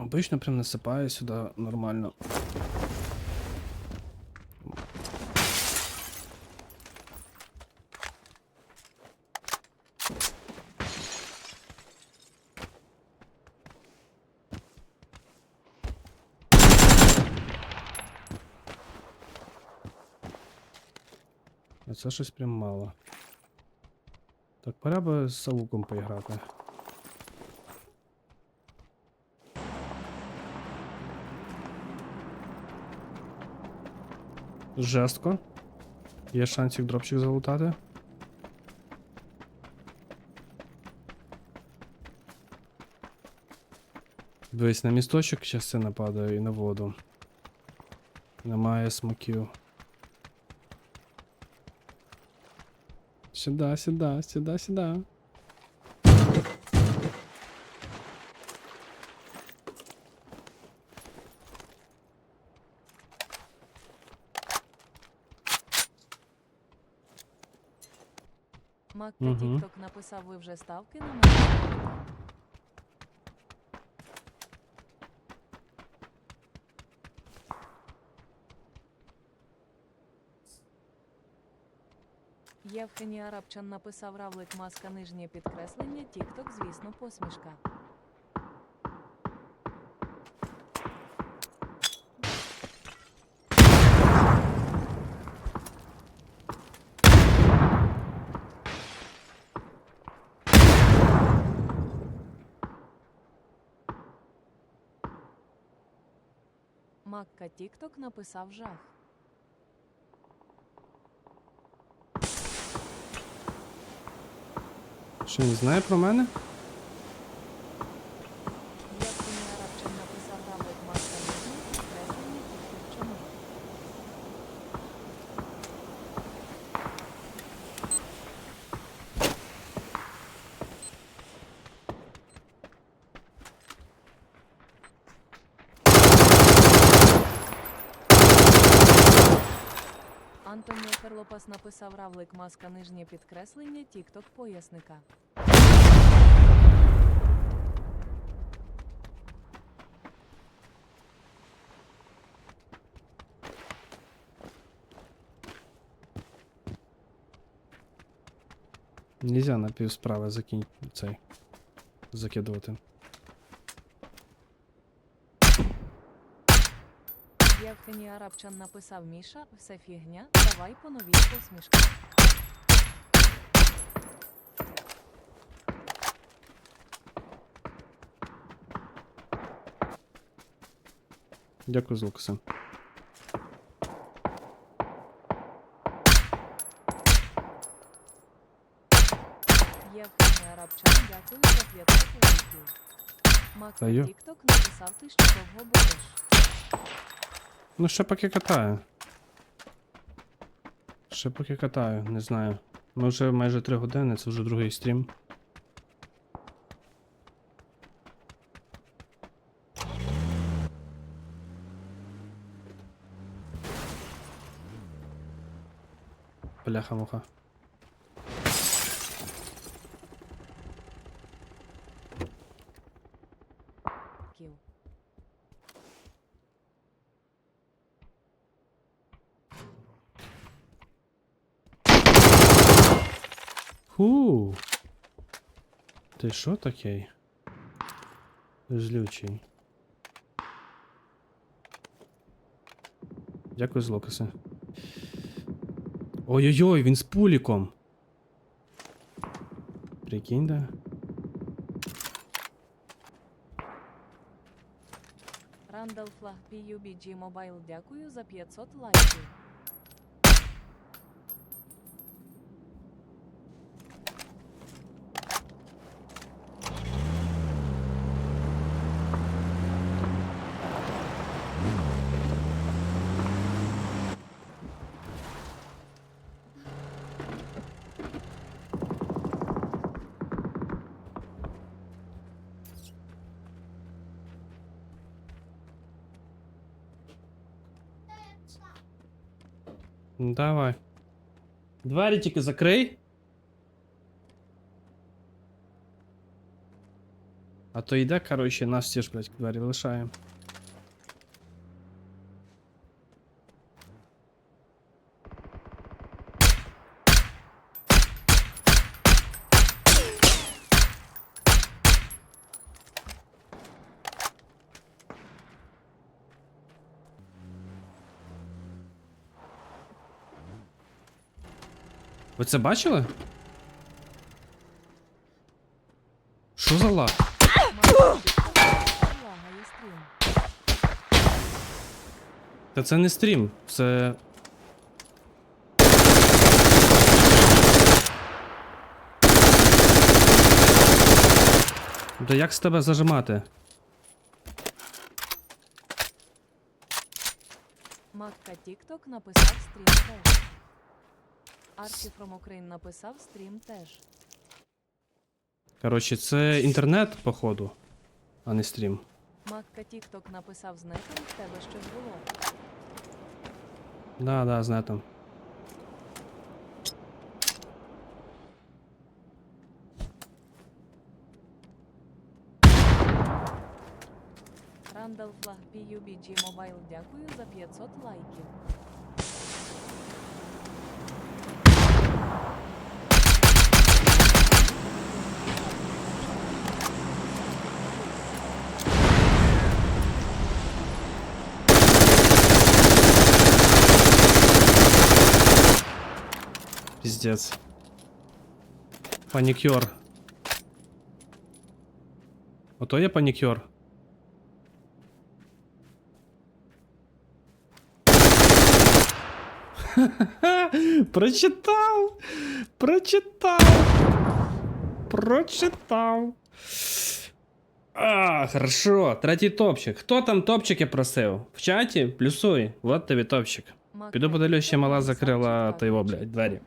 Обично прям насипаю сюди нормально. Це щось прям мало. Так, пора би з Савуком поіграти. Жестко. Є шансик дропчик залутати. Дивись, на місточок частина падає і на воду. Немає смоків. Сюда, сюда, сюда, сюда. Макка Мгм. Тікток написав, ви вже ставки на мене. Євгеній Арабчан написав равлик маска нижнє підкреслення, Тікток, звісно, посмішка. Макка Тікток написав жах. Що він знає про мене? Євгеній Арабчан написав равлик маска нижнє підкреслення, Тікток, чому? Антоній Ферлопас написав равлик маска нижнє підкреслення Тікток поясника. Нельзя на півсправи закинь цей. Закидувати. Євгеній Арабчан написав Міша, все фігня, давай по новій посмішка. Дякую, Злукасе. Євгеній Арабчан, дякую за 500 лайків. Макса Та йо. Тікток написав, ти що довго будеш. Ну, ще поки катаю. Ще поки катаю, не знаю. Ми вже майже 3 години, це вже другий стрім. Бляха-муха. Ху. Ти що такий? Злючий. Дякую, Злокасе. Ой-ой-ой, він з пуліком. Прикинь, да? Рандall Флаг PUBG Mobile, дякую за 500 лайків. Ну, Давай. Двері тільки закрий. А А то йде, коротше, нас всі ж, блядь, двері лишаємо. Ви це бачили? Що за стрім. Та це не стрім, це. Да як з тебе зажимати? Макка TikTok написав стрім. Арчі from Ukraine написав стрім теж. Коротше, це інтернет, походу, а не стрім. Макка TikTok написав з нетом, в тебе щось було. Да, да, з нетом. Рандall Флаг PUBG Mobile дякую за 500 лайків. Піздець. Панікюр. Ото є панікюр. Прочитав! Прочитав! Прочитав. А, хорошо. Третій топчик. Хто там топчики просив? В чаті? Плюсуй. Вот тобі топчик. Макка Піду подивлюсь, ще TikTok мала написав закрила Чикаго. та його, блядь, двері.